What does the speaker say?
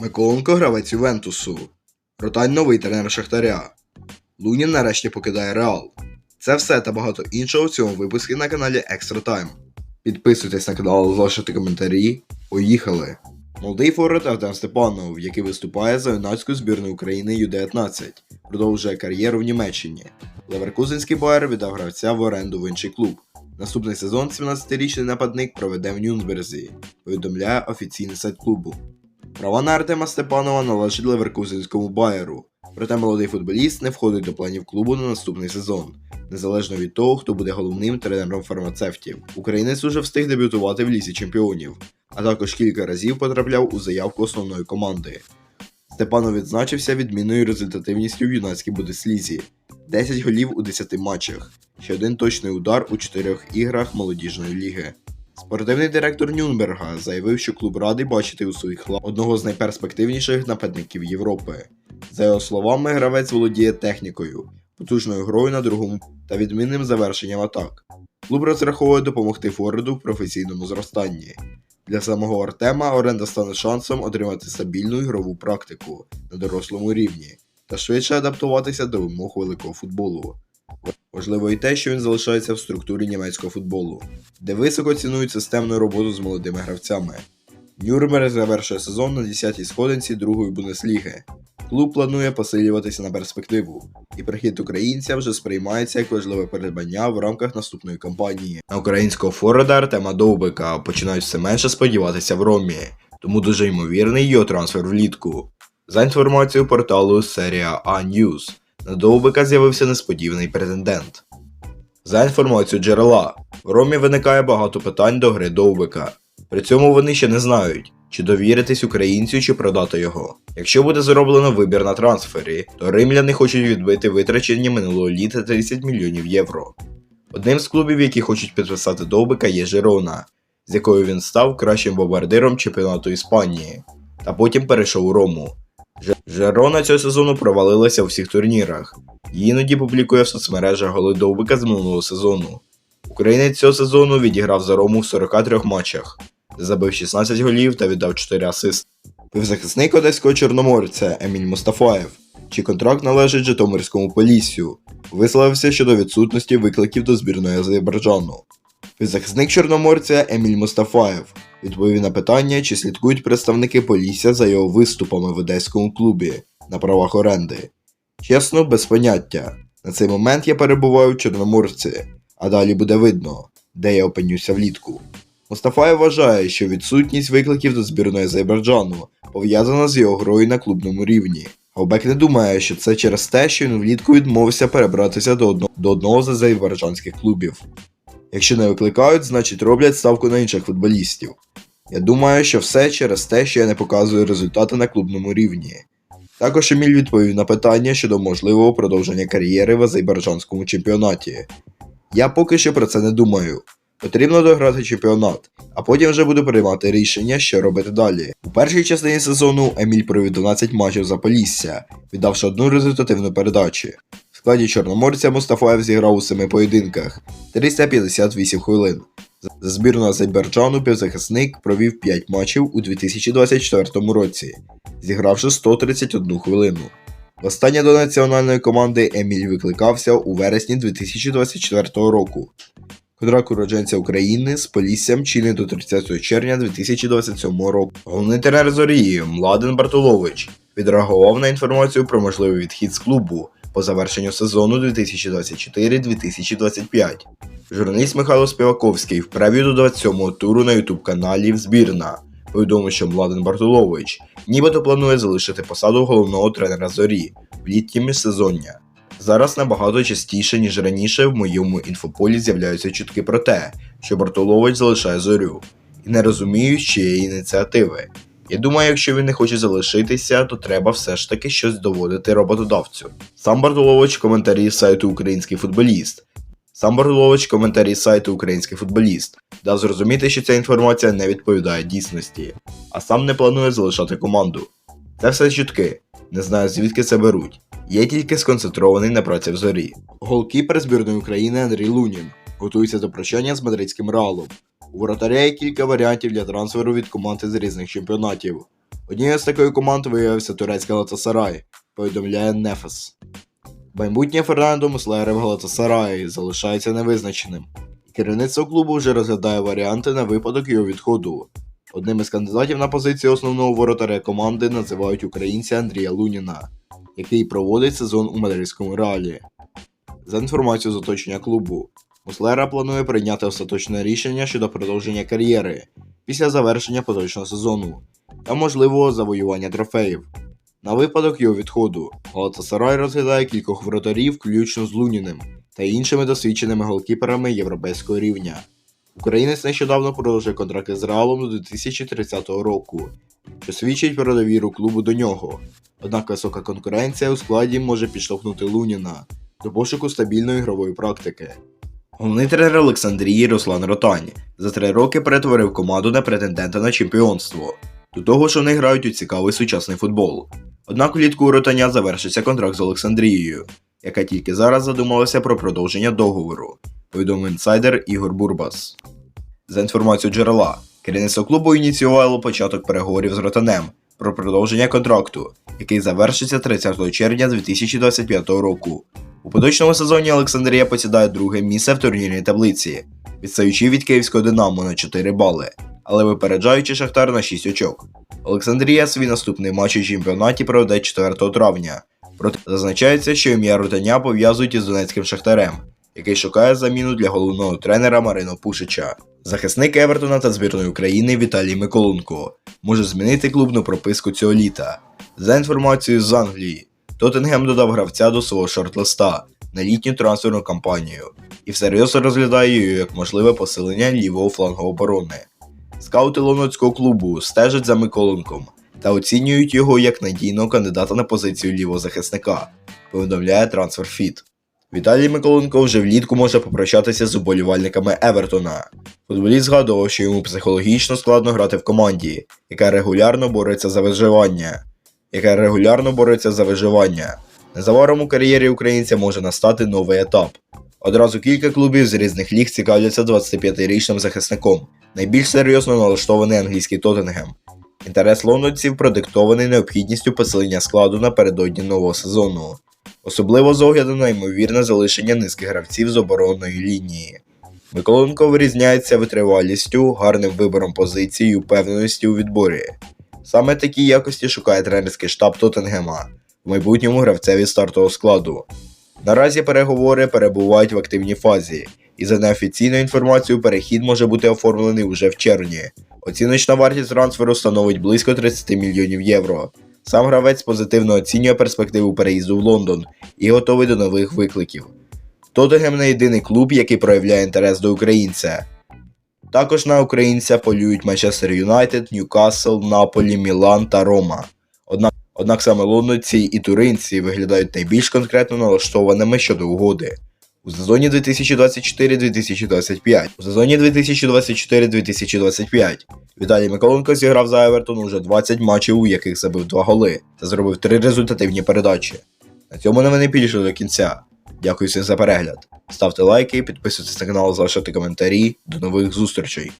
Миколенко гравець Ювентусу. Ротань новий тренер Шахтаря. Лунін нарешті покидає Реал. Це все та багато іншого в цьому випуску на каналі Extra Time. Підписуйтесь на канал, залишайте коментарі. Поїхали! Молодий форвард Артем Степанов, який виступає за юнацьку збірну України Ю-19, продовжує кар'єру в Німеччині. Леверкузенський Байер віддав гравця в оренду в інший клуб. Наступний сезон 17-річний нападник проведе в Нюнберзі, повідомляє офіційний сайт клубу. Права на Артема Степанова належать Леверкузенському Байеру, проте молодий футболіст не входить до планів клубу на наступний сезон, незалежно від того, хто буде головним тренером фармацевтів. Українець уже встиг дебютувати в лісі чемпіонів, а також кілька разів потрапляв у заявку основної команди. Степанов відзначився відмінною результативністю в юнацькій Бундеслізі. 10 голів у 10 матчах, ще один точний удар у 4 іграх молодіжної ліги. Спортивний директор Нюнберга заявив, що клуб радий бачити у своїх лав одного з найперспективніших нападників Європи. За його словами, гравець володіє технікою, потужною грою на другому та відмінним завершенням атак. Клуб розраховує допомогти Форварду в професійному зростанні. Для самого Артема оренда стане шансом отримати стабільну ігрову практику на дорослому рівні та швидше адаптуватися до вимог великого футболу. Важливо і те, що він залишається в структурі німецького футболу, де високо цінують системну роботу з молодими гравцями. Нюрнберг завершує сезон на 10-й сходинці другої Бундесліги. Клуб планує посилюватися на перспективу, і прихід українця вже сприймається як важливе передбання в рамках наступної кампанії. На українського форварда Артема Довбика починають все менше сподіватися в Ромі, тому дуже ймовірний його трансфер влітку. За інформацією порталу Серія А News, на Довбика з'явився несподіваний претендент. За інформацією джерела, в Ромі виникає багато питань до гри Довбика. При цьому вони ще не знають, чи довіритись українцю, чи продати його. Якщо буде зроблено вибір на трансфері, то римляни хочуть відбити витрачені минулого літа 30 мільйонів євро. Одним з клубів, які хочуть підписати Довбика, є Жирона, з якою він став кращим бомбардиром чемпіонату Іспанії, та потім перейшов у Рому. Жерона цього сезону провалилася у всіх турнірах. і Іноді публікує в соцмережах голи Довбика з минулого сезону. Українець цього сезону відіграв за Рому в 43 матчах, забив 16 голів та віддав 4 асисти. Півзахисник одеського чорноморця Еміль Мустафаєв, чий контракт належить Житомирському Поліссю, висловився щодо відсутності викликів до збірної Азербайджану. Півзахисник чорноморця Еміль Мустафаєв відповів на питання, чи слідкують представники Полісся за його виступами в одеському клубі на правах оренди. Чесно, без поняття. На цей момент я перебуваю в Чорноморці, а далі буде видно, де я опинюся влітку. Мустафаєв вважає, що відсутність викликів до збірної Азербайджану пов'язана з його грою на клубному рівні. Гаубек не думає, що це через те, що він влітку відмовився перебратися до одного, до одного з азербайджанських клубів. Якщо не викликають, значить роблять ставку на інших футболістів. Я думаю, що все через те, що я не показую результати на клубному рівні. Також Еміль відповів на питання щодо можливого продовження кар'єри в азербайджанському чемпіонаті. Я поки що про це не думаю. Потрібно дограти чемпіонат, а потім вже буду приймати рішення, що робити далі. У першій частині сезону Еміль провів 12 матчів за Полісся, віддавши одну результативну передачу. В складі Чорноморця Мустафаєв зіграв у семи поєдинках 358 хвилин. За збірну Азербайджану півзахисник провів 5 матчів у 2024 році, зігравши 131 хвилину. Востаннє до національної команди Еміль викликався у вересні 2024 року. Контракт уродженця України з Поліссям чинить до 30 червня 2027 року. Головний тренер Зорії Младен Бартулович відреагував на інформацію про можливий відхід з клубу по завершенню сезону 2024-2025. Журналіст Михайло Співаковський в прев'ю до 27-го туру на ютуб каналі Збірна повідомив, що Младен Бартулович нібито планує залишити посаду головного тренера зорі в літнє міжсезоння. Зараз набагато частіше, ніж раніше, в моєму інфополі з'являються чутки про те, що Бартулович залишає зорю, і не розуміють чиєї ініціативи. Я думаю, якщо він не хоче залишитися, то треба все ж таки щось доводити роботодавцю. Сам Бартулович коментарі сайту Український футболіст. Сам Бартулович в коментарі сайту Український футболіст дав зрозуміти, що ця інформація не відповідає дійсності, а сам не планує залишати команду. Це все чутки, не знаю звідки це беруть. Я тільки сконцентрований на праці в зорі. Голкіпер збірної України Андрій Лунін готується до прощання з мадридським реалом. У воротаря є кілька варіантів для трансферу від команди з різних чемпіонатів. Однією з такої команд виявився турецький Галатасарай, повідомляє Нефес. Майбутнє Фернандо Муслера в Галатасараї залишається невизначеним. Керівництво клубу вже розглядає варіанти на випадок його відходу. Одним із кандидатів на позицію основного воротаря команди називають українця Андрія Луніна, який проводить сезон у мадридському реалі. За інформацією з оточення клубу, Муслера планує прийняти остаточне рішення щодо продовження кар'єри після завершення поточного сезону та можливого завоювання трофеїв. На випадок його відходу Галатасарай розглядає кількох воротарів, включно з Луніним та іншими досвідченими голкіперами європейського рівня. Українець нещодавно продовжив контракт з Реалом до 2030 року, що свідчить про довіру клубу до нього. Однак висока конкуренція у складі може підштовхнути Луніна до пошуку стабільної ігрової практики. Головний тренер Олександрії Руслан Ротань за три роки перетворив команду на претендента на чемпіонство. До того ж вони грають у цікавий сучасний футбол. Однак влітку у Ротаня завершиться контракт з Олександрією, яка тільки зараз задумалася про продовження договору, повідомив інсайдер Ігор Бурбас. За інформацією джерела, керівництво клубу ініціювало початок переговорів з Ротанем про продовження контракту, який завершиться 30 червня 2025 року. У поточному сезоні Олександрія посідає друге місце в турнірній таблиці, відстаючи від київського Динамо на 4 бали, але випереджаючи Шахтар на 6 очок. Олександрія свій наступний матч у чемпіонаті проведе 4 травня. Проте зазначається, що ім'я Ротаня пов'язують із донецьким шахтарем, який шукає заміну для головного тренера Марино Пушича. Захисник Евертона та збірної України Віталій Миколенко може змінити клубну прописку цього літа. За інформацією з Англії, Тоттенгем додав гравця до свого шорт-листа на літню трансферну кампанію і всерйоз розглядає її як можливе посилення лівого флангу оборони. Скаути лондонського клубу стежать за Миколенком та оцінюють його як надійного кандидата на позицію лівого захисника, повідомляє TransferFit. Віталій Миколенко вже влітку може попрощатися з уболівальниками Евертона. Футболіст згадував, що йому психологічно складно грати в команді, яка регулярно бореться за виживання. Яка регулярно бореться за виживання. Незабаром у кар'єрі українця може настати новий етап. Одразу кілька клубів з різних ліг цікавляться 25-річним захисником. Найбільш серйозно налаштований англійський Тоттенгем. Інтерес лондонців продиктований необхідністю посилення складу напередодні нового сезону, особливо з огляду на ймовірне залишення низки гравців з оборонної лінії. Миколенко вирізняється витривалістю, гарним вибором позицій і упевненістю у відборі. Саме такі якості шукає тренерський штаб Тоттенгема в майбутньому гравцеві стартового складу. Наразі переговори перебувають в активній фазі, і за неофіційною інформацією, перехід може бути оформлений уже в червні. Оціночна вартість трансферу становить близько 30 мільйонів євро. Сам гравець позитивно оцінює перспективу переїзду в Лондон і готовий до нових викликів. Тоттенгем не єдиний клуб, який проявляє інтерес до українця. Також на українця полюють Манчестер Юнайтед, Ньюкасл, Наполі, Мілан та Рома. Однак, однак саме лондонці і туринці виглядають найбільш конкретно налаштованими щодо угоди. У сезоні 2024-2025. У сезоні 2024-2025 Віталій Миколенко зіграв за Евертон уже 20 матчів, у яких забив 2 голи та зробив 3 результативні передачі. На цьому новини підійшли до кінця. Дякую всім за перегляд. Ставте лайки, підписуйтесь на канал, залишайте коментарі. До нових зустрічей!